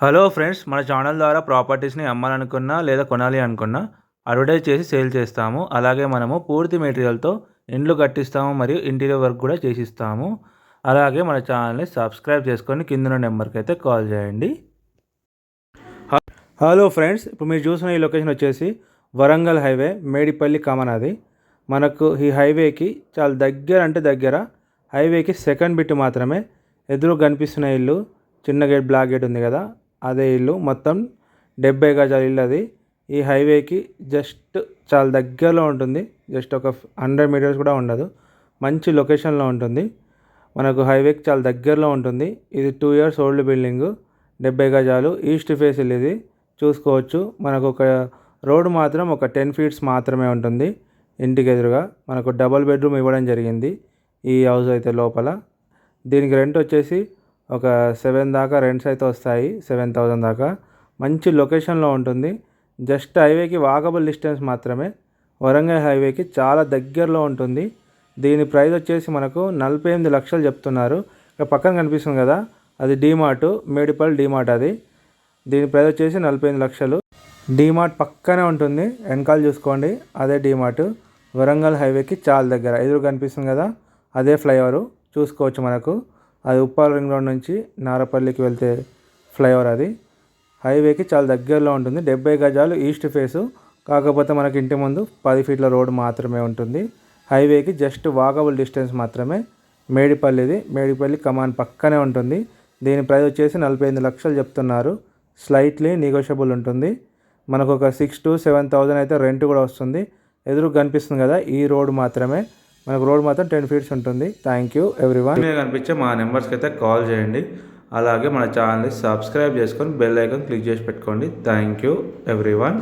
Hello friends మన channel ద్వారా ప్రాపర్టీస్ని అమ్మాలనుకున్నా లేదా కొనాలి అనుకున్నా అడ్వర్టైజ్ చేసి సేల్ చేస్తాము. అలాగే మనము పూర్తి మెటీరియల్తో ఇండ్లు కట్టిస్తాము మరియు ఇంటీరియర్ వర్క్ కూడా చేసిస్తాము. అలాగే మన ఛానల్ని సబ్స్క్రైబ్ చేసుకొని కింద నెంబర్కి అయితే కాల్ చేయండి. హలో ఫ్రెండ్స్ ఇప్పుడు మీరు చూసిన ఈ లొకేషన్ వచ్చేసి వరంగల్ హైవే మేడిపల్లి కమనాది. మనకు ఈ హైవేకి చాలా దగ్గర అంటే దగ్గర హైవేకి సెకండ్ బిట్ మాత్రమే ఎదురు కనిపిస్తున్న ఇల్లు. చిన్న గేట్ బ్లాక్ గేట్ ఉంది కదా. అదే ఇల్లు. మొత్తం డెబ్బై గజాల ఇల్లు అది. ఈ హైవేకి జస్ట్ చాలా దగ్గరలో ఉంటుంది. జస్ట్ ఒక హండ్రెడ్ మీటర్స్ కూడా ఉండదు. మంచి లొకేషన్లో ఉంటుంది. మనకు హైవేకి చాలా దగ్గరలో ఉంటుంది. ఇది టూ ఇయర్స్ ఓల్డ్ బిల్డింగ్. డెబ్బై గజాలు. ఈస్ట్ ఫేస్ ఇల్లు ఇది. చూసుకోవచ్చు. మనకు ఒక రోడ్ మాత్రం ఒక టెన్ ఫీట్స్ మాత్రమే ఉంటుంది. ఇంటికి ఎదురుగా మనకు డబల్ బెడ్రూమ్ ఇవ్వడం జరిగింది ఈ హౌస్ అయితే లోపల. దీనికి రెంట్ వచ్చేసి ఒక సెవెన్ దాకా రెంట్స్ అయితే వస్తాయి సెవెన్ థౌజండ్ దాకా. మంచి లొకేషన్లో ఉంటుంది. జస్ట్ హైవేకి వాకబుల్ డిస్టెన్స్ మాత్రమే. వరంగల్ హైవేకి చాలా దగ్గరలో ఉంటుంది. దీని ప్రైస్ వచ్చేసి మనకు నలభై ఎనిమిది లక్షలు చెప్తున్నారు. ఇక్కడ పక్కన కనిపిస్తుంది కదా అది డీమార్ట్ మేడిపల్ డీమార్ట్ అది. దీని ప్రైస్ వచ్చేసి నలభై ఎనిమిది లక్షలు. డీమార్ట్ పక్కనే ఉంటుంది. వెనకాల చూసుకోండి అదే డీమార్ట్. వరంగల్ హైవేకి చాలా దగ్గర. ఎదురు కనిపిస్తుంది కదా అదే ఫ్లైఓవర్. చూసుకోవచ్చు మనకు. అది ఉప్పాల రింగ్ రోడ్ నుంచి నారపల్లికి వెళ్తే ఫ్లైఓవర్ అది. హైవేకి చాలా దగ్గరలో ఉంటుంది. డెబ్బై గజాలు ఈస్ట్ ఫేసు. కాకపోతే మనకి ఇంటి ముందు పది ఫీట్ల రోడ్ మాత్రమే ఉంటుంది. హైవేకి జస్ట్ వాకబుల్ డిస్టెన్స్ మాత్రమే. మేడిపల్లిది. మేడిపల్లి కమాన్ పక్కనే ఉంటుంది. దీని ప్రైస్ వచ్చేసి నలభై ఎనిమిది లక్షలు చెప్తున్నారు. స్లైట్లీ నెగోషియబుల్ ఉంటుంది. మనకు ఒక సిక్స్ టు సెవెన్ థౌజండ్ అయితే రెంట్ కూడా వస్తుంది. ఎదురు కనిపిస్తుంది కదా ఈ రోడ్ మాత్రమే. మనకు రోడ్ మాత్రం టెన్ ఫీట్స్ ఉంటుంది. థ్యాంక్ యూ ఎవ్రీవన్ మీద కనిపించే మా నెంబర్స్కి అయితే కాల్ చేయండి. అలాగే మన ఛానల్ని సబ్స్క్రైబ్ చేసుకొని బెల్ ఐకాన్ క్లిక్ చేసి పెట్టుకోండి. Thank you everyone